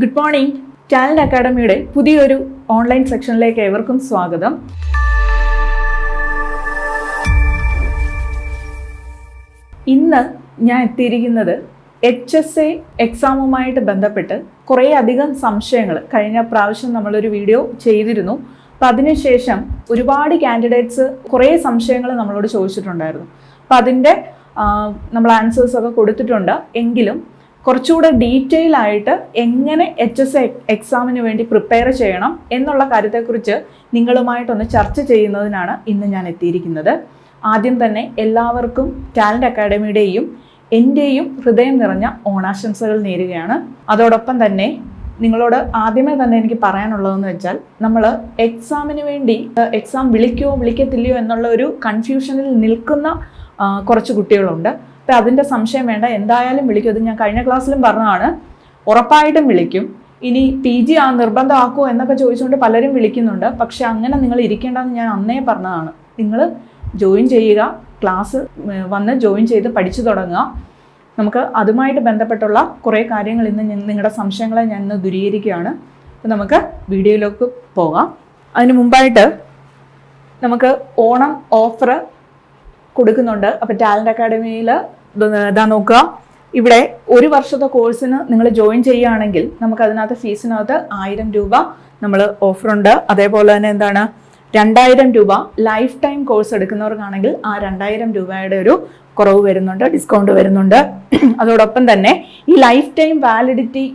Good morning. Talent അക്കാഡമിയുടെ പുതിയൊരു online സെക്ഷനിലേക്ക് ഏവർക്കും സ്വാഗതം. ഇന്ന് ഞാൻ എത്തിയിരിക്കുന്നത് എച്ച് എസ് എ എക്സാമുമായിട്ട് ബന്ധപ്പെട്ട് കുറേ അധികം സംശയങ്ങൾ. കഴിഞ്ഞ പ്രാവശ്യം നമ്മളൊരു വീഡിയോ ചെയ്തിരുന്നു. അപ്പം അതിനുശേഷം ഒരുപാട് കാൻഡിഡേറ്റ്സ് കുറേ സംശയങ്ങൾ നമ്മളോട് ചോദിച്ചിട്ടുണ്ടായിരുന്നു. അപ്പം അതിന്റെ നമ്മൾ ആൻസേഴ്സൊക്കെ കൊടുത്തിട്ടുണ്ട്. എങ്കിലും കുറച്ചുകൂടെ ഡീറ്റെയിൽ ആയിട്ട് എങ്ങനെ എച്ച് എസ് എക്സാമിന് വേണ്ടി പ്രിപ്പയർ ചെയ്യണം എന്നുള്ള കാര്യത്തെക്കുറിച്ച് നിങ്ങളുമായിട്ടൊന്ന് ചർച്ച ചെയ്യുന്നതിനാണ് ഇന്ന് ഞാൻ എത്തിയിരിക്കുന്നത്. ആദ്യം തന്നെ എല്ലാവർക്കും ടാലന്റ് അക്കാഡമിയുടെയും എന്റെയും ഹൃദയം നിറഞ്ഞ ഓണാശംസകൾ നേരുകയാണ്. അതോടൊപ്പം തന്നെ നിങ്ങളോട് ആദ്യമേ തന്നെ എനിക്ക് പറയാനുള്ളതെന്ന് വെച്ചാൽ നമ്മൾ എക്സാമിന് വേണ്ടി എക്സാം വിളിക്കുമോ വിളിക്കത്തില്ലയോ എന്നുള്ള ഒരു കൺഫ്യൂഷനിൽ നിൽക്കുന്ന കുറച്ച് കുട്ടികളുണ്ട്. അപ്പം അതിന്റെ സംശയം വേണ്ട. എന്തായാലും വിളിക്കും. അത് ഞാൻ കഴിഞ്ഞ ക്ലാസ്സിലും പറഞ്ഞതാണ്. ഉറപ്പായിട്ടും വിളിക്കും. ഇനി പി ജി ആ നിർബന്ധമാക്കുമോ എന്നൊക്കെ ചോദിച്ചുകൊണ്ട് പലരും വിളിക്കുന്നുണ്ട്. പക്ഷെ അങ്ങനെ നിങ്ങൾ ഇരിക്കേണ്ടെന്ന് ഞാൻ അന്നേ പറഞ്ഞതാണ്. നിങ്ങൾ ജോയിൻ ചെയ്യുക. ക്ലാസ് വന്ന് ജോയിൻ ചെയ്ത് പഠിച്ചു തുടങ്ങുക. നമുക്ക് അതുമായിട്ട് ബന്ധപ്പെട്ടുള്ള കുറേ കാര്യങ്ങൾ ഇന്ന് നിങ്ങളുടെ സംശയങ്ങളെ ഞാൻ ഇന്ന് ദുരീകരിക്കുകയാണ്. അപ്പം നമുക്ക് വീഡിയോയിലേക്ക് പോകാം. അതിന് മുമ്പായിട്ട് നമുക്ക് ഓണം ഓഫർ കൊടുക്കുന്നുണ്ട്. അപ്പോൾ ടാലന്റ് അക്കാഡമിയിൽ ഇതാ നോക്കുക. ഇവിടെ ഒരു വർഷത്തെ കോഴ്സിന് നിങ്ങൾ ജോയിൻ ചെയ്യുകയാണെങ്കിൽ നമുക്ക് അതിനകത്ത് ഫീസിനകത്ത് ആയിരം രൂപ നമ്മൾ ഓഫറുണ്ട് അതേപോലെ തന്നെ എന്താണ്? രണ്ടായിരം രൂപ ലൈഫ് ടൈം കോഴ്സ് എടുക്കുന്നവർക്കാണെങ്കിൽ ആ രണ്ടായിരം രൂപയുടെ ഒരു കുറവ് വരുന്നുണ്ട് ഡിസ്കൗണ്ട് വരുന്നുണ്ട്. അതോടൊപ്പം തന്നെ ഈ ലൈഫ് ടൈം വാലിഡിറ്റി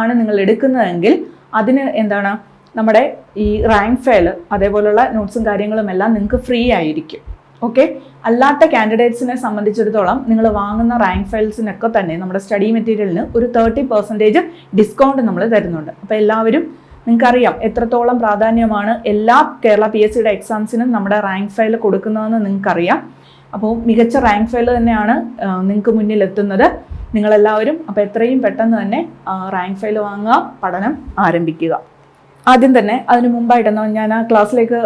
ആണ് നിങ്ങൾ എടുക്കുന്നതെങ്കിൽ അതിന് എന്താണ്? നമ്മുടെ ഈ റാങ്ക് ഫയൽ അതേപോലുള്ള നോട്ട്സും കാര്യങ്ങളും എല്ലാം നിങ്ങൾക്ക് ഫ്രീ ആയിരിക്കും. ഓക്കെ അല്ലാത്ത കാൻഡിഡേറ്റ്സിനെ സംബന്ധിച്ചിടത്തോളം നിങ്ങൾ വാങ്ങുന്ന റാങ്ക് ഫയൽസിനൊക്കെ തന്നെ നമ്മുടെ സ്റ്റഡി മെറ്റീരിയലിന് ഒരു തേർട്ടി പെർസെന്റേജ് ഡിസ്കൗണ്ട് നമ്മൾ തരുന്നുണ്ട്. അപ്പോൾ എല്ലാവരും നിങ്ങൾക്കറിയാം എത്രത്തോളം പ്രാധാന്യമാണ് എല്ലാ കേരള പി എസ് സിയുടെ എക്സാംസിനും നമ്മുടെ റാങ്ക് ഫയൽ കൊടുക്കുന്നതെന്ന് നിങ്ങൾക്കറിയാം. അപ്പോൾ മികച്ച റാങ്ക് ഫയൽ തന്നെയാണ് നിങ്ങൾക്ക് മുന്നിൽ എത്തുന്നത് നിങ്ങളെല്ലാവരും അപ്പോൾ എത്രയും പെട്ടെന്ന് തന്നെ റാങ്ക് ഫയൽ വാങ്ങുക പഠനം ആരംഭിക്കുക. ആദ്യം തന്നെ അതിന് മുമ്പായിട്ട് ഞാൻ ആ ക്ലാസ്സിലേക്ക്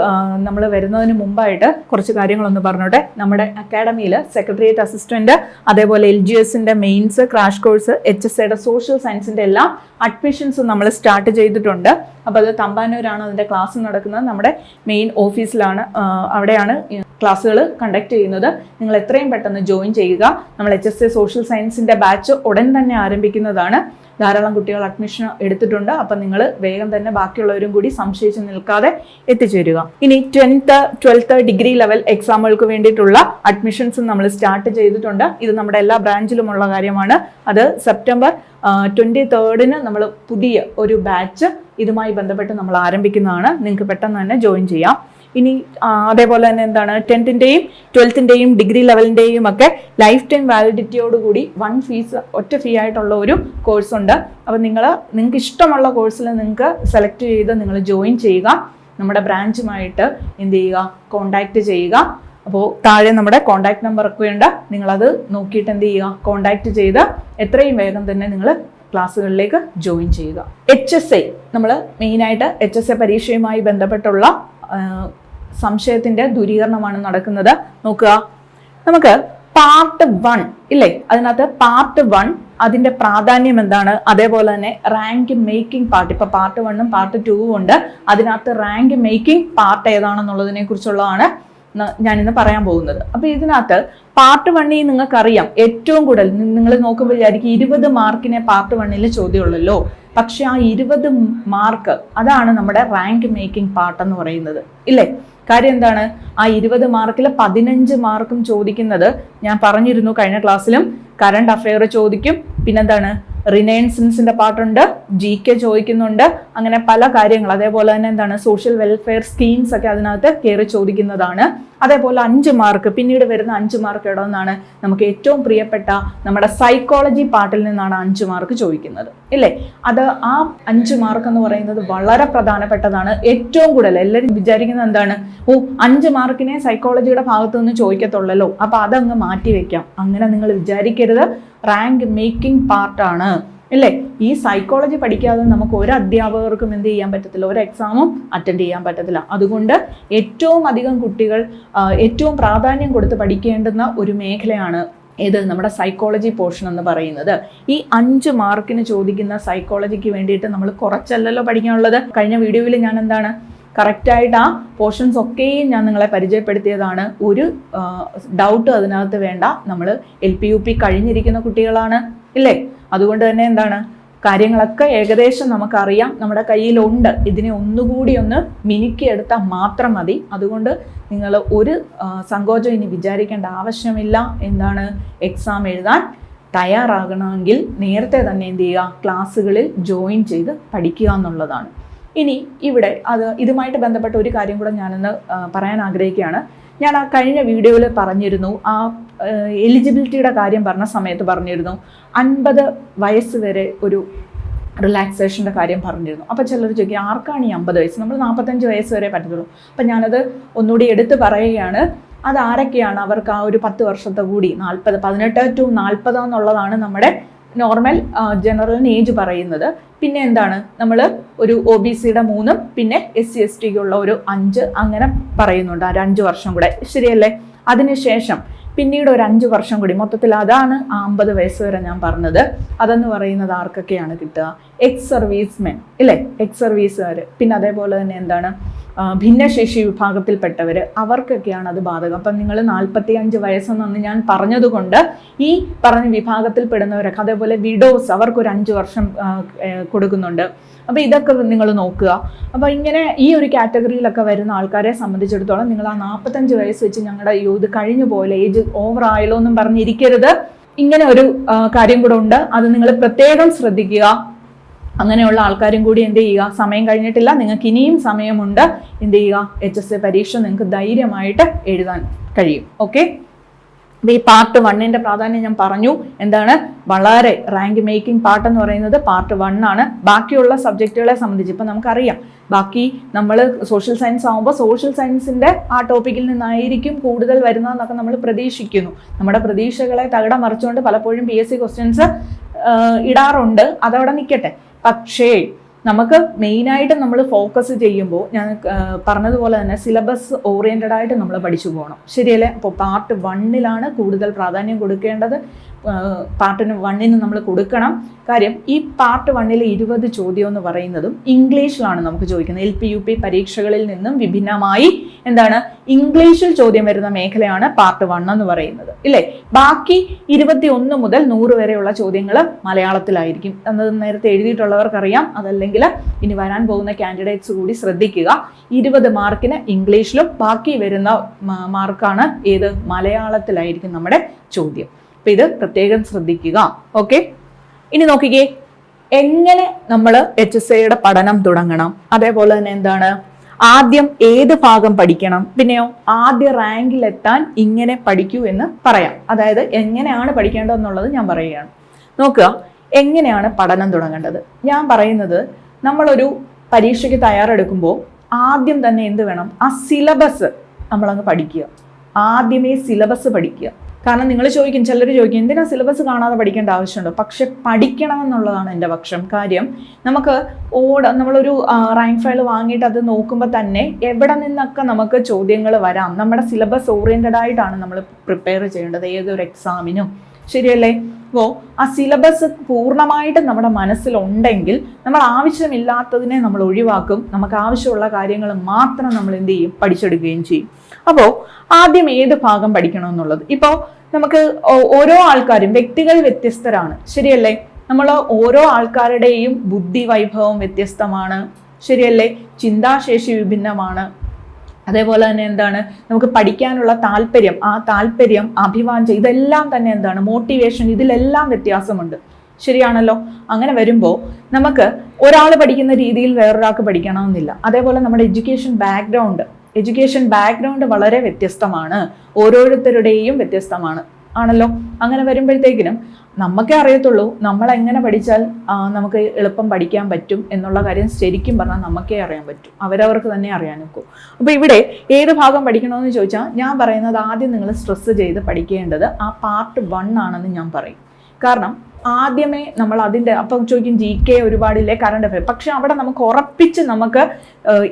നമ്മൾ വരുന്നതിന് മുമ്പായിട്ട് കുറച്ച് കാര്യങ്ങളൊന്ന് പറഞ്ഞോട്ടെ. നമ്മുടെ അക്കാഡമിയിൽ സെക്രട്ടേറിയറ്റ് അസിസ്റ്റന്റ് അതേപോലെ എൽ ജി എസിന്റെ mains crash course H S എയുടെ സോഷ്യൽ സയൻസിന്റെ എല്ലാം അഡ്മിഷൻസ് നമ്മൾ സ്റ്റാർട്ട് ചെയ്തിട്ടുണ്ട്. അപ്പോൾ അത് തമ്പാനൂരാണ് അതിന്റെ ക്ലാസ് നടക്കുന്നത്. നമ്മുടെ മെയിൻ ഓഫീസിലാണ് അവിടെയാണ് ക്ലാസ്സുകൾ കണ്ടക്ട് ചെയ്യുന്നത് നിങ്ങൾ എത്രയും പെട്ടെന്ന് ജോയിൻ ചെയ്യുക. നമ്മൾ എച്ച് എസ് എ സോഷ്യൽ സയൻസിന്റെ ബാച്ച് ഉടൻ തന്നെ ആരംഭിക്കുന്നതാണ്. ധാരാളം കുട്ടികൾ അഡ്മിഷൻ എടുത്തിട്ടുണ്ട്. അപ്പം നിങ്ങൾ വേഗം തന്നെ ബാക്കിയുള്ളവരും കൂടി സംശയിച്ച് നിൽക്കാതെ എത്തിച്ചേരുക. ഇനി ടെൻത്ത് ട്വൽത്ത് ഡിഗ്രി ലെവൽ എക്സാമുകൾക്ക് വേണ്ടിയിട്ടുള്ള അഡ്മിഷൻസ് നമ്മൾ സ്റ്റാർട്ട് ചെയ്തിട്ടുണ്ട്. ഇത് നമ്മുടെ എല്ലാ ബ്രാഞ്ചിലുമുള്ള കാര്യമാണ്. അത് സെപ്റ്റംബർ ട്വന്റി തേർഡിന് നമ്മൾ പുതിയ ഒരു ബാച്ച് ഇതുമായി ബന്ധപ്പെട്ട് നമ്മൾ ആരംഭിക്കുന്നതാണ്. നിങ്ങൾക്ക് പെട്ടെന്ന് തന്നെ ജോയിൻ ചെയ്യാം. ഇനി അതേപോലെ തന്നെ എന്താണ് ടെൻത്തിന്റെയും ട്വൽത്തിന്റെയും ഡിഗ്രി ലെവലിന്റെയും ഒക്കെ ലൈഫ് ടൈം വാലിഡിറ്റിയോടുകൂടി വൺ ഫീസ് ഒറ്റ ഫീ ആയിട്ടുള്ള ഒരു കോഴ്സുണ്ട് അപ്പോൾ നിങ്ങൾ നിങ്ങൾക്ക് ഇഷ്ടമുള്ള കോഴ്സിൽ നിങ്ങൾക്ക് സെലക്ട് ചെയ്ത് നിങ്ങൾ ജോയിൻ ചെയ്യുക. നമ്മുടെ ബ്രാഞ്ചുമായിട്ട് എന്ത് ചെയ്യുക കോണ്ടാക്ട് ചെയ്യുക. അപ്പോൾ താഴെ നമ്മുടെ കോണ്ടാക്ട് നമ്പർ ഒക്കെ ഉണ്ട്. നിങ്ങളത് നോക്കിയിട്ട് എന്ത് ചെയ്യുക കോണ്ടാക്ട് ചെയ്ത് എത്രയും വേഗം തന്നെ നിങ്ങൾ ക്ലാസ്സുകളിലേക്ക് ജോയിൻ ചെയ്യുക. എച്ച് എസ് ഐ നമ്മൾ മെയിനായിട്ട് എച്ച് എസ് എ പരീക്ഷയുമായി ബന്ധപ്പെട്ടുള്ള സംശയത്തിന്റെ ദൂരീകരണമാണ് നടക്കുന്നത്. നോക്കുക. നമുക്ക് പാർട്ട് വൺ ഇല്ലേ? അതിനകത്ത് പാർട്ട് വൺ അതിന്റെ പ്രാധാന്യം എന്താണ്? അതേപോലെ തന്നെ റാങ്ക് മേക്കിംഗ് പാർട്ട് ഇപ്പൊ പാർട്ട് വണ്ണും പാർട്ട് ടൂവും ഉണ്ട്. അതിനകത്ത് റാങ്ക് മേക്കിംഗ് പാർട്ട് ഏതാണെന്നുള്ളതിനെ കുറിച്ചുള്ളതാണ് ഞാനിന്ന് പറയാൻ പോകുന്നത്. അപ്പൊ ഇതിനകത്ത് പാർട്ട് വണ്ണിൽ നിങ്ങൾക്കറിയാം ഏറ്റവും കൂടുതൽ നിങ്ങൾ നോക്കുമ്പോൾ വിചാരിക്കും ഇരുപത് മാർക്കിനെ പാർട്ട് വണ്ണിൽ ചോദ്യമുള്ളല്ലോ. പക്ഷെ ആ ഇരുപത് മാർക്ക് അതാണ് നമ്മുടെ റാങ്ക് മേക്കിംഗ് പാർട്ട് എന്ന് പറയുന്നത്. ഇല്ലേ? കാര്യം എന്താണ്? ആ ഇരുപത് മാർക്കിൽ പതിനഞ്ച് മാർക്കും ചോദിക്കുന്നത് ഞാൻ പറഞ്ഞിരുന്നു കഴിഞ്ഞ ക്ലാസ്സിലും കറണ്ട് അഫെയർ ചോദിക്കും. പിന്നെന്താണ്? റിനൈൻസൻസിന്റെ പാട്ടുണ്ട് ജി കെ ചോദിക്കുന്നുണ്ട് അങ്ങനെ പല കാര്യങ്ങൾ. അതേപോലെ തന്നെ എന്താണ് സോഷ്യൽ വെൽഫെയർ സ്കീംസ് ഒക്കെ അതിനകത്ത് കയറി ചോദിക്കുന്നതാണ്. അതേപോലെ അഞ്ച് മാർക്ക് പിന്നീട് വരുന്ന അഞ്ച് മാർക്ക് എവിടെ നമുക്ക് ഏറ്റവും പ്രിയപ്പെട്ട നമ്മുടെ സൈക്കോളജി പാർട്ടിൽ നിന്നാണ് അഞ്ച് മാർക്ക് ചോദിക്കുന്നത്. ഇല്ലേ? അത് ആ അഞ്ച് മാർക്ക് എന്ന് പറയുന്നത് വളരെ പ്രധാനപ്പെട്ടതാണ്. ഏറ്റവും കൂടുതൽ എല്ലാവരും വിചാരിക്കുന്നത് എന്താണ്? ഓ അഞ്ച് മാർക്കിനെ സൈക്കോളജിയുടെ ഭാഗത്തു നിന്ന് ചോദിക്കത്തുള്ളല്ലോ. അപ്പൊ അതങ്ങ് മാറ്റി വെക്കാം. അങ്ങനെ നിങ്ങൾ വിചാരിക്കരുത്. റാങ്ക് മേക്കിംഗ് പാർട്ടാണ്. അല്ലേ? ഈ സൈക്കോളജി പഠിക്കാതെ നമുക്ക് ഒരു അധ്യാപകർക്കും എന്ത് ചെയ്യാൻ പറ്റത്തില്ല. ഒരു എക്സാമും അറ്റൻഡ് ചെയ്യാൻ പറ്റത്തില്ല. അതുകൊണ്ട് ഏറ്റവും അധികം കുട്ടികൾ ഏറ്റവും പ്രാധാന്യം കൊടുത്ത് പഠിക്കേണ്ടുന്ന ഒരു മേഖലയാണ് ഏത്? നമ്മുടെ സൈക്കോളജി പോർഷൻ എന്ന് പറയുന്നത്. ഈ അഞ്ച് മാർക്കിന് ചോദിക്കുന്ന സൈക്കോളജിക്ക് വേണ്ടിയിട്ട് നമ്മൾ കുറച്ചല്ലല്ലോ പഠിക്കാനുള്ളത്. കഴിഞ്ഞ വീഡിയോയിൽ ഞാൻ എന്താണ് കറക്റ്റായിട്ട് ആ പോർഷൻസ് ഒക്കെയും ഞാൻ നിങ്ങളെ പരിചയപ്പെടുത്തിയതാണ്. ഒരു ഡൗട്ട് അതിനകത്ത് വേണ്ട. നമ്മൾ എൽ പി യു പി കഴിഞ്ഞിരിക്കുന്ന കുട്ടികളാണ് ഇല്ലേ? അതുകൊണ്ട് തന്നെ എന്താണ്? കാര്യങ്ങളൊക്കെ ഏകദേശം നമുക്കറിയാം. നമ്മുടെ കയ്യിലുണ്ട്. ഇതിനെ ഒന്നുകൂടി ഒന്ന് മിനുക്കിയെടുത്താൽ മാത്രം മതി. അതുകൊണ്ട് നിങ്ങൾ ഒരു സങ്കോചം ഇനി വിചാരിക്കേണ്ട ആവശ്യമില്ല. എന്താണ്? എക്സാം എഴുതാൻ തയ്യാറാകണമെങ്കിൽ നേരത്തെ തന്നെ എന്ത് ചെയ്യുക? ക്ലാസ്സുകളിൽ ജോയിൻ ചെയ്ത് പഠിക്കുക എന്നുള്ളതാണ്. ഇനി ഇവിടെ അത് ഇതുമായിട്ട് ബന്ധപ്പെട്ട ഒരു കാര്യം കൂടെ ഞാനൊന്ന് പറയാൻ ആഗ്രഹിക്കുകയാണ്. ഞാൻ ആ കഴിഞ്ഞ വീഡിയോയിൽ പറഞ്ഞിരുന്നു ആ എലിജിബിലിറ്റിയുടെ കാര്യം പറഞ്ഞ സമയത്ത് പറഞ്ഞിരുന്നു അൻപത് വയസ്സ് വരെ ഒരു റിലാക്സേഷന്റെ കാര്യം പറഞ്ഞിരുന്നു. അപ്പോൾ ചിലർ ചോദിക്കും ആർക്കാണ് ഈ അമ്പത് വയസ്സ്? നമ്മൾ നാൽപ്പത്തഞ്ച് വയസ്സ് വരെ പറ്റത്തുള്ളൂ. അപ്പം ഞാനത് ഒന്നുകൂടി എടുത്ത് പറയുകയാണ് അത് ആരൊക്കെയാണ് അവർക്ക് ആ ഒരു പത്ത് വർഷത്തെ കൂടി നാൽപ്പത് പതിനെട്ട് ടു നാൽപ്പത് എന്നുള്ളതാണ് നമ്മുടെ നോർമൽ ജനറൽ ഏജ് പറയുന്നത്. പിന്നെ എന്താണ്? നമ്മൾ ഒരു ഒ ബി സിയുടെ മൂന്നും പിന്നെ എസ് സി എസ് ടിക്കുള്ള ഒരു അഞ്ച് അങ്ങനെ പറയുന്നുണ്ട് ആ ഒരു അഞ്ച് വർഷം കൂടെ. ശരിയല്ലേ? അതിനുശേഷം പിന്നീട് ഒരു അഞ്ച് വർഷം കൂടി. മൊത്തത്തിൽ അതാണ് അമ്പത് വയസ്സ് വരെ ഞാൻ പറഞ്ഞത്. അതെന്ന് പറയുന്നത് ആർക്കൊക്കെയാണ് കിട്ടുക? എക്സ് സർവീസ് മെൻ ഇല്ലേ? എക്സ് സർവീസുകാർ പിന്നെ അതേപോലെ തന്നെ എന്താണ്? ഭിന്നശേഷി വിഭാഗത്തിൽപ്പെട്ടവർ അവർക്കൊക്കെയാണ് അത് ബാധകം. അപ്പം നിങ്ങൾ നാൽപ്പത്തി അഞ്ച് വയസ്സെന്നൊന്ന് ഞാൻ പറഞ്ഞതുകൊണ്ട് ഈ പറഞ്ഞ വിഭാഗത്തിൽപ്പെടുന്നവരൊക്കെ അതേപോലെ വിഡോസ് അവർക്കൊരു അഞ്ച് വർഷം കൊടുക്കുന്നുണ്ട്. അപ്പോൾ ഇതൊക്കെ നിങ്ങൾ നോക്കുക. അപ്പോൾ ഇങ്ങനെ ഈ ഒരു കാറ്റഗറിയിലൊക്കെ വരുന്ന ആൾക്കാരെ സംബന്ധിച്ചിടത്തോളം നിങ്ങൾ ആ നാൽപ്പത്തഞ്ച് വയസ്സ് വെച്ച് ഞങ്ങളുടെ യൂത് കഴിഞ്ഞു പോലെ ഏജ് ഓവർ ആയല്ലോ എന്നും പറഞ്ഞിരിക്കരുത്. ഇങ്ങനെ ഒരു കാര്യം കൂടെ ഉണ്ട്. അത് നിങ്ങൾ പ്രത്യേകം ശ്രദ്ധിക്കുക. അങ്ങനെയുള്ള ആൾക്കാരും കൂടി എന്ത് ചെയ്യുക? സമയം കഴിഞ്ഞിട്ടില്ല. നിങ്ങൾക്ക് ഇനിയും സമയമുണ്ട്. എന്ത് ചെയ്യുക? എച്ച് എസ് എ പരീക്ഷ നിങ്ങൾക്ക് ധൈര്യമായിട്ട് എഴുതാൻ കഴിയും. ഓക്കെ ഈ പാർട്ട് വണ്ണിന്റെ പ്രാധാന്യം ഞാൻ പറഞ്ഞു. എന്താണ്? വളരെ റാങ്ക് മേക്കിംഗ് പാർട്ട് എന്ന് പറയുന്നത് പാർട്ട് വൺ ആണ്. ബാക്കിയുള്ള സബ്ജക്റ്റുകളെ സംബന്ധിച്ച് ഇപ്പം നമുക്കറിയാം. ബാക്കി നമ്മൾ സോഷ്യൽ സയൻസ് ആകുമ്പോൾ സോഷ്യൽ സയൻസിന്റെ ആ ടോപ്പിക്കിൽ നിന്നായിരിക്കും കൂടുതൽ വരുന്നതെന്നൊക്കെ നമ്മൾ പ്രതീക്ഷിക്കുന്നു. നമ്മുടെ പ്രതീക്ഷകളെ തകിടം മറിച്ചുകൊണ്ട് പലപ്പോഴും പി എസ് സി ക്വസ്റ്റ്യൻസ് ഇടാറുണ്ട്. അതവിടെ നിൽക്കട്ടെ. പക്ഷേ നമുക്ക് മെയിനായിട്ട് നമ്മൾ ഫോക്കസ് ചെയ്യുമ്പോൾ ഞാൻ പറഞ്ഞതുപോലെ തന്നെ സിലബസ് ഓറിയന്റഡ് ആയിട്ട് നമ്മൾ പഠിച്ചു പോകണം. ശരിയല്ലേ? അപ്പോൾ പാർട്ട് വണ്ണിലാണ് കൂടുതൽ പ്രാധാന്യം കൊടുക്കേണ്ടത്. പാർട്ടിന് വണ്ണിന് നമ്മൾ കൊടുക്കണം. കാര്യം ഈ പാർട്ട് വണ്ണിലെ ഇരുപത് ചോദ്യം എന്ന് പറയുന്നതും ഇംഗ്ലീഷിലാണ് നമുക്ക് ചോദിക്കുന്നത്. എൽ പി യു പി പരീക്ഷകളിൽ നിന്നും വിഭിന്നമായി എന്താണ് ഇംഗ്ലീഷിൽ ചോദ്യം വരുന്ന മേഖലയാണ് പാർട്ട് വൺ എന്ന് പറയുന്നത്. ഇല്ലേ? ബാക്കി ഇരുപത്തി ഒന്ന് മുതൽ നൂറ് വരെയുള്ള ചോദ്യങ്ങൾ മലയാളത്തിലായിരിക്കും. എന്നത് നേരത്തെ എഴുതിയിട്ടുള്ളവർക്കറിയാം. അതല്ലെങ്കിൽ ഇനി വരാൻ പോകുന്ന കാൻഡിഡേറ്റ്സ് കൂടി ശ്രദ്ധിക്കുക. ഇരുപത് മാർക്കിന് ഇംഗ്ലീഷിലും ബാക്കി വരുന്ന മാർക്കാണ് ഏത്? മലയാളത്തിലായിരിക്കും നമ്മുടെ ചോദ്യം. അപ്പൊ ഇത് പ്രത്യേകം ശ്രദ്ധിക്കുക. ഓക്കെ ഇനി നോക്കിക്കേ. എങ്ങനെ നമ്മൾ എച്ച് എസ് എയുടെ പഠനം തുടങ്ങണം? അതേപോലെ തന്നെ എന്താണ്? ആദ്യം ഏത് ഭാഗം പഠിക്കണം? പിന്നെയോ ആദ്യ റാങ്കിലെത്താൻ ഇങ്ങനെ പഠിക്കൂ എന്ന് പറയാം. അതായത് എങ്ങനെയാണ് പഠിക്കേണ്ടതെന്നുള്ളത് ഞാൻ പറയുകയാണ്. നോക്കുക. എങ്ങനെയാണ് പഠനം തുടങ്ങേണ്ടത്? ഞാൻ പറയുന്നത് നമ്മളൊരു പരീക്ഷയ്ക്ക് തയ്യാറെടുക്കുമ്പോൾ ആദ്യം തന്നെ എന്ത് വേണം? ആ സിലബസ് നമ്മളങ്ങ് പഠിക്കുക. ആദ്യമേ സിലബസ് പഠിക്കുക. കാരണം നിങ്ങൾ ചോദിക്കും ചിലർ ചോദിക്കും എന്തിനാ സിലബസ് കാണാതെ പഠിക്കേണ്ട ആവശ്യമുണ്ടോ? പക്ഷെ പഠിക്കണമെന്നുള്ളതാണ് എന്റെ പക്ഷം. കാര്യം നമുക്ക് ഓട നമ്മളൊരു റാങ്ക് ഫയൽ വാങ്ങിയിട്ട് അത് നോക്കുമ്പോൾ തന്നെ എവിടെ നിന്നൊക്കെ നമുക്ക് ചോദ്യങ്ങൾ വരാം. നമ്മുടെ സിലബസ് ഓറിയന്റഡ് ആയിട്ടാണ് നമ്മൾ പ്രിപ്പയർ ചെയ്യേണ്ടത്. ഏതൊരു എക്സാമിനും ശരിയല്ലേ? അപ്പോൾ ആ സിലബസ് പൂർണമായിട്ടും നമ്മുടെ മനസ്സിലുണ്ടെങ്കിൽ നമ്മൾ ആവശ്യമില്ലാത്തതിനെ നമ്മൾ ഒഴിവാക്കും. നമുക്ക് ആവശ്യമുള്ള കാര്യങ്ങൾ മാത്രം നമ്മൾ എന്ത് ചെയ്യും? പഠിച്ചെടുക്കുകയും ചെയ്യും. അപ്പോൾ ആദ്യം ഏത് ഭാഗം പഠിക്കണം എന്നുള്ളത്? ഇപ്പോൾ നമുക്ക് ഓരോ ആൾക്കാരും വ്യക്തികൾ വ്യത്യസ്തരാണ്. ശരിയല്ലേ? നമ്മൾ ഓരോ ആൾക്കാരുടെയും ബുദ്ധി വൈഭവം വ്യത്യസ്തമാണ്. ശരിയല്ലേ? ചിന്താശേഷി വിഭിന്നമാണ്. അതേപോലെ തന്നെ എന്താണ്? നമുക്ക് പഠിക്കാനുള്ള താല്പര്യം ആ താല്പര്യം അഭിവാഞ്ച ഇതെല്ലാം തന്നെ എന്താണ്? മോട്ടിവേഷൻ ഇതിലെല്ലാം വ്യത്യാസമുണ്ട്. ശരിയാണല്ലോ? അങ്ങനെ വരുമ്പോൾ നമുക്ക് ഒരാൾ പഠിക്കുന്ന രീതിയിൽ വേറൊരാൾക്ക് പഠിക്കണമെന്നില്ല. അതേപോലെ നമ്മുടെ എഡ്യൂക്കേഷൻ ബാക്ക്ഗ്രൗണ്ട് എഡ്യൂക്കേഷൻ ബാക്ക്ഗ്രൗണ്ട് വളരെ വ്യത്യസ്തമാണ്. ഓരോരുത്തരുടെയും വ്യത്യസ്തമാണ്. ആണല്ലോ? അങ്ങനെ വരുമ്പോഴത്തേക്കിനും നമുക്കേ അറിയത്തുള്ളൂ നമ്മൾ എങ്ങനെ പഠിച്ചാൽ നമുക്ക് എളുപ്പം പഠിക്കാൻ പറ്റും എന്നുള്ള കാര്യം ശരിക്കും പറഞ്ഞാൽ നമുക്കേ അറിയാൻ പറ്റും. അവരവർക്ക് തന്നെ അറിയാൻ നോക്കൂ അപ്പോൾ ഇവിടെ ഏത് ഭാഗം പഠിക്കണമെന്ന് ചോദിച്ചാൽ ഞാൻ പറയുന്നത് ആദ്യം നിങ്ങൾ സ്ട്രെസ് ചെയ്ത് പഠിക്കേണ്ടത് ആ പാർട്ട് വൺ ആണെന്ന് ഞാൻ പറയും. കാരണം ആദ്യമേ നമ്മൾ അതിന്റെ അപ്പം ചോദിക്കും ജി കെ ഒരുപാടില്ലേ കറണ്ട് അഫയർ പക്ഷെ അവിടെ നമുക്ക് ഉറപ്പിച്ച് നമുക്ക്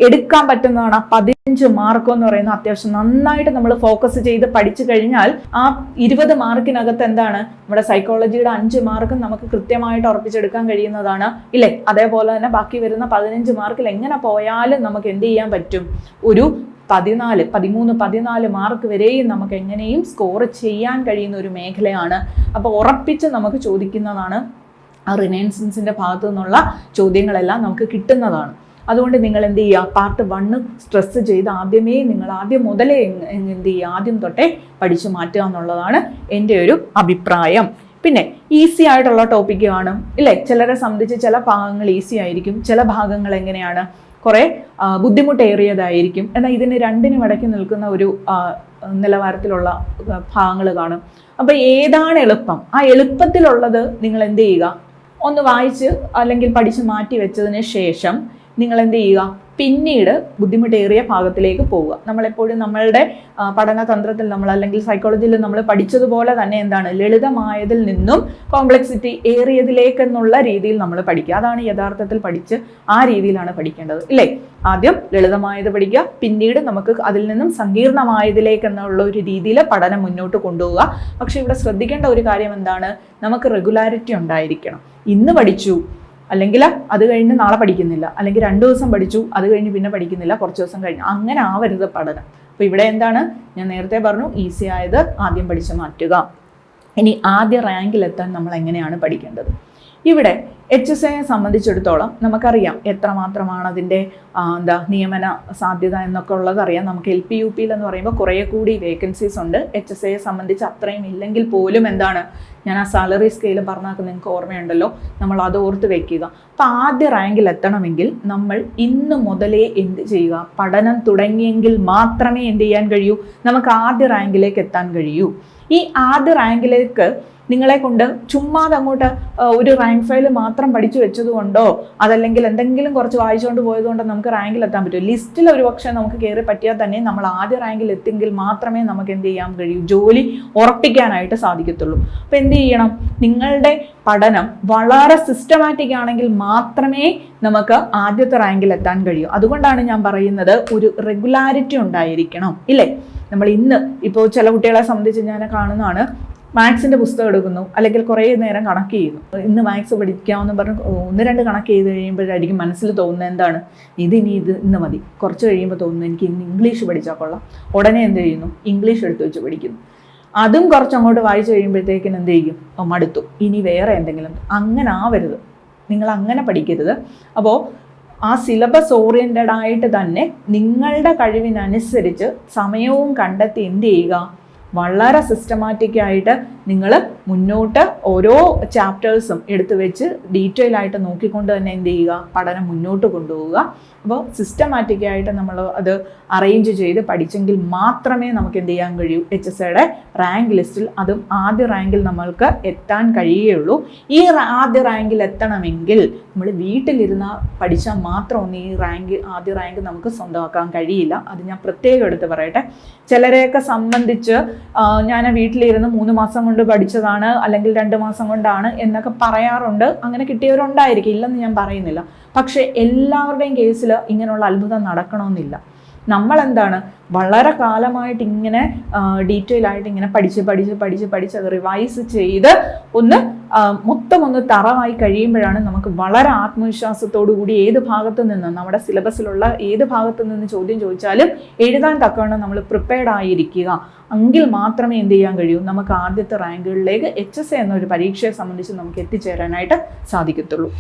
എടുക്കാൻ പറ്റുന്നതാണ് ആ പതിനഞ്ച് മാർക്ക് എന്ന് പറയുന്നത് അത്യാവശ്യം. നന്നായിട്ട് നമ്മൾ ഫോക്കസ് ചെയ്ത് പഠിച്ചു കഴിഞ്ഞാൽ ആ ഇരുപത് മാർക്കിനകത്ത് എന്താണ്? നമ്മുടെ സൈക്കോളജിയുടെ അഞ്ച് മാർക്കും നമുക്ക് കൃത്യമായിട്ട് ഉറപ്പിച്ചെടുക്കാൻ കഴിയുന്നതാണ്. ഇല്ലേ? അതേപോലെ തന്നെ ബാക്കി വരുന്ന പതിനഞ്ച് മാർക്കിൽ എങ്ങനെ പോയാലും നമുക്ക് എന്ത് ചെയ്യാൻ പറ്റും? ഒരു പതിനാല് പതിമൂന്ന് പതിനാല് മാർക്ക് വരെയും നമുക്ക് എങ്ങനെയും സ്കോർ ചെയ്യാൻ കഴിയുന്ന ഒരു മേഖലയാണ്. അപ്പോൾ ഉറപ്പിച്ച് നമുക്ക് ചോദിക്കുന്നതാണ് ആ റിനൈൻസൻസിന്റെ ഭാഗത്തു നിന്നുള്ള ചോദ്യങ്ങളെല്ലാം നമുക്ക് കിട്ടുന്നതാണ്. അതുകൊണ്ട് നിങ്ങൾ എന്ത് ചെയ്യുക? പാർട്ട് വണ്ണ് സ്ട്രെസ് ചെയ്ത് ആദ്യമേ നിങ്ങൾ ആദ്യം മുതലേ എന്ത് ചെയ്യുക? ആദ്യം തൊട്ടേ പഠിച്ചു മാറ്റുക എന്നുള്ളതാണ് എന്റെ ഒരു അഭിപ്രായം. പിന്നെ ഈസി ആയിട്ടുള്ള ടോപ്പിക്ക് കാണും ഇല്ലേ? ചിലരെ സംബന്ധിച്ച് ചില ഭാഗങ്ങൾ ഈസി ആയിരിക്കും. ചില ഭാഗങ്ങൾ എങ്ങനെയാണ്? കുറേ ബുദ്ധിമുട്ടേറിയതായിരിക്കും. എന്നാൽ ഇതിന് രണ്ടിനും ഇടയ്ക്ക് നിൽക്കുന്ന ഒരു നിലവാരത്തിലുള്ള ഭാഗങ്ങൾ കാണും. അപ്പോൾ ഏതാണ് എളുപ്പം? ആ എളുപ്പത്തിലുള്ളത് നിങ്ങൾ എന്ത് ചെയ്യുക? ഒന്ന് വായിച്ച് അല്ലെങ്കിൽ പഠിച്ച് മാറ്റി വെച്ചതിന് ശേഷം നിങ്ങൾ എന്ത് ചെയ്യുക? പിന്നീട് ബുദ്ധിമുട്ടേറിയ ഭാഗത്തിലേക്ക് പോവുക. നമ്മളെപ്പോഴും നമ്മളുടെ പഠന പഠനതന്ത്രത്തിൽ നമ്മൾ അല്ലെങ്കിൽ സൈക്കോളജിയിൽ നമ്മൾ പഠിച്ചതുപോലെ തന്നെ എന്താണ് ലളിതമായതിൽ നിന്നും കോംപ്ലക്സിറ്റി ഏറിയതിലേക്കെന്നുള്ള രീതിയിൽ നമ്മൾ പഠിക്കുക. അതാണ് യഥാർത്ഥത്തിൽ പഠിച്ച് ആ രീതിയിലാണ് പഠിക്കേണ്ടത്. ഇല്ലേ? ആദ്യം ലളിതമായത് പഠിക്കുക. പിന്നീട് നമുക്ക് അതിൽ നിന്നും സങ്കീർണമായതിലേക്ക് എന്നുള്ള ഒരു രീതിയിൽ പഠനം മുന്നോട്ട് കൊണ്ടുപോവുക. പക്ഷെ ഇവിടെ ശ്രദ്ധിക്കേണ്ട ഒരു കാര്യം എന്താണ്? നമുക്ക് റെഗുലാരിറ്റി ഉണ്ടായിരിക്കണം. ഇന്ന് പഠിച്ചു അല്ലെങ്കിൽ അത് കഴിഞ്ഞ് നാളെ പഠിക്കുന്നില്ല. അല്ലെങ്കിൽ രണ്ട് ദിവസം പഠിച്ചു അത് കഴിഞ്ഞ് പിന്നെ പഠിക്കുന്നില്ല കുറച്ച് ദിവസം കഴിഞ്ഞ്. അങ്ങനെ ആവരുത് പഠനം. അപ്പോൾ ഇവിടെ എന്താണ്? ഞാൻ നേരത്തെ പറഞ്ഞു ഈസി ആയത് ആദ്യം പഠിച്ച് മാറ്റുക. ഇനി ആദ്യ റാങ്കിലെത്താൻ നമ്മൾ എങ്ങനെയാണ് പഠിക്കേണ്ടത്? ഇവിടെ എച്ച് എസ് എയെ സംബന്ധിച്ചിടത്തോളം നമുക്കറിയാം എത്രമാത്രമാണ് അതിന്റെ എന്താ നിയമന സാധ്യത എന്നൊക്കെ ഉള്ളതറിയാം. നമുക്ക് എൽ പി യു പിയിൽ എന്ന് പറയുമ്പോൾ കുറേ കൂടി വേക്കൻസീസ് ഉണ്ട്. എച്ച് എസ് എയെ സംബന്ധിച്ച് അത്രയും ഇല്ലെങ്കിൽ പോലും എന്താണ് ഞാൻ ആ സാലറി സ്കെയിൽ പറഞ്ഞാൽ നിങ്ങൾക്ക് ഓർമ്മയുണ്ടല്ലോ. നമ്മൾ അത് ഓർത്ത് വെക്കുക. അപ്പോൾ ആദ്യ റാങ്കിൽ എത്തണമെങ്കിൽ നമ്മൾ ഇന്ന് മുതലേ എന്ത് ചെയ്യുക? പഠനം തുടങ്ങിയെങ്കിൽ മാത്രമേ എന്ത് ചെയ്യാൻ കഴിയൂ? നമുക്ക് ആദ്യ റാങ്കിലേക്ക് എത്താൻ കഴിയൂ. ഈ ആദ്യ റാങ്കിലേക്ക് നിങ്ങളെ കൊണ്ട് ചുമ്മാതെ അങ്ങോട്ട് ഒരു റാങ്ക് ഫയൽ മാത്രം പഠിച്ചു വെച്ചതുകൊണ്ടോ അതല്ലെങ്കിൽ എന്തെങ്കിലും കുറച്ച് വായിച്ചുകൊണ്ട് പോയതുകൊണ്ടോ നമുക്ക് റാങ്കിൽ എത്താൻ പറ്റും. ലിസ്റ്റിൽ ഒരു പക്ഷേ നമുക്ക് കയറി പറ്റിയാൽ തന്നെ നമ്മൾ ആദ്യ റാങ്കിൽ എത്തിയെങ്കിൽ മാത്രമേ നമുക്ക് എന്ത് ചെയ്യാൻ കഴിയൂ. ജോലി ഉറപ്പിക്കാനായിട്ട് സാധിക്കത്തുള്ളൂ. അപ്പം എന്ത് ചെയ്യണം? നിങ്ങളുടെ പഠനം വളരെ സിസ്റ്റമാറ്റിക് ആണെങ്കിൽ മാത്രമേ നമുക്ക് ആദ്യത്തെ റാങ്കിൽ എത്താൻ കഴിയൂ. അതുകൊണ്ടാണ് ഞാൻ പറയുന്നത് ഒരു റെഗുലാരിറ്റി ഉണ്ടായിരിക്കണം. ഇല്ലേ? നമ്മൾ ഇന്ന് ഇപ്പോൾ ചില കുട്ടികളെ സംബന്ധിച്ച് ഞാൻ കാണുന്നതാണ്. മാത്സിന്റെ പുസ്തകം എടുക്കുന്നു അല്ലെങ്കിൽ കുറേ നേരം കണക്ക് ചെയ്യുന്നു. ഇന്ന് മാത്സ് പഠിക്കാമെന്ന് പറഞ്ഞ് ഒന്ന് രണ്ട് കണക്ക് ചെയ്ത് കഴിയുമ്പോഴായിരിക്കും മനസ്സിൽ തോന്നുന്നത് എന്താണ്? ഇത് ഇനി ഇത് ഇന്ന് മതി. കുറച്ച് കഴിയുമ്പോൾ തോന്നുന്നു എനിക്ക് ഇന്ന് ഇംഗ്ലീഷ് പഠിച്ചാൽ കൊള്ളാം. ഉടനെ എന്ത് ചെയ്യുന്നു? ഇംഗ്ലീഷ് എടുത്ത് വെച്ച് പഠിക്കുന്നു. അതും കുറച്ച് അങ്ങോട്ട് വായിച്ചു കഴിയുമ്പോഴത്തേക്കിന് എന്ത് ചെയ്യും? മടുത്തു. ഇനി വേറെ എന്തെങ്കിലും. അങ്ങനെ ആവരുത്. നിങ്ങൾ അങ്ങനെ പഠിക്കരുത്. അപ്പോൾ ആ സിലബസ് ഓറിയന്റഡ് ആയിട്ട് തന്നെ നിങ്ങളുടെ കഴിവിനനുസരിച്ച് സമയവും കണ്ടെത്തി എന്ത് ചെയ്യുക? വളരെ സിസ്റ്റമാറ്റിക് ആയിട്ട് നിങ്ങൾ മുന്നോട്ട് ഓരോ ചാപ്റ്റേഴ്സും എടുത്തു വെച്ച് ഡീറ്റെയിൽ ആയിട്ട് നോക്കിക്കൊണ്ട് തന്നെ എന്ത് ചെയ്യുക? പഠനം മുന്നോട്ട് കൊണ്ടുപോവുക. അപ്പോൾ സിസ്റ്റമാറ്റിക് ആയിട്ട് നമ്മൾ അത് അറേഞ്ച് ചെയ്ത് പഠിച്ചെങ്കിൽ മാത്രമേ നമുക്ക് എന്ത് ചെയ്യാൻ കഴിയൂ? എച്ച് എസ് എയുടെ റാങ്ക് ലിസ്റ്റിൽ അതും ആദ്യ റാങ്കിൽ നമ്മൾക്ക് എത്താൻ കഴിയുകയുള്ളൂ. ഈ ആദ്യ റാങ്കിൽ എത്തണമെങ്കിൽ നമ്മൾ വീട്ടിലിരുന്ന പഠിച്ചാൽ മാത്രമൊന്നും ഈ റാങ്ക് ആദ്യ റാങ്ക് നമുക്ക് സ്വന്തമാക്കാൻ കഴിയില്ല. അത് ഞാൻ പ്രത്യേകം എടുത്ത് പറയട്ടെ. ചിലരെയൊക്കെ സംബന്ധിച്ച് ഞാൻ വീട്ടിലിരുന്ന് മൂന്ന് മാസം കൊണ്ട് പഠിച്ചതാണ് അല്ലെങ്കിൽ രണ്ട് മാസം കൊണ്ടാണ് എന്നൊക്കെ പറയാറുണ്ട്. അങ്ങനെ കിട്ടിയവരുണ്ടായിരിക്കും. ഇല്ലെന്ന് ഞാൻ പറയുന്നില്ല. പക്ഷേ എല്ലാവരുടെയും കേസിൽ ഇങ്ങനെയുള്ള അത്ഭുതം നടക്കണമെന്നില്ല. നമ്മൾ എന്താണ് വളരെ കാലമായിട്ട് ഇങ്ങനെ ഡീറ്റെയിൽ ആയിട്ട് ഇങ്ങനെ പഠിച്ച് പഠിച്ച് പഠിച്ച് പഠിച്ച് അത് റിവൈസ് ചെയ്ത് ഒന്ന് മൊത്തം ഒന്ന് തറവായി കഴിയുമ്പോഴാണ് നമുക്ക് വളരെ ആത്മവിശ്വാസത്തോടു കൂടി ഏത് ഭാഗത്തു നിന്ന് നമ്മുടെ സിലബസിലുള്ള ഏത് ഭാഗത്തു നിന്ന് ചോദ്യം ചോദിച്ചാലും എഴുതാൻ തക്കവണ്ണം നമ്മൾ പ്രിപ്പയർഡ് ആയിരിക്കുക. എങ്കിൽ മാത്രമേ എന്ത് ചെയ്യാൻ കഴിയൂ? നമുക്ക് ആദ്യത്തെ റാങ്കുകളിലേക്ക് എച്ച് എസ് എന്നൊരു പരീക്ഷയെ സംബന്ധിച്ച് നമുക്ക് എത്തിച്ചേരാനായിട്ട് സാധിക്കത്തുള്ളൂ.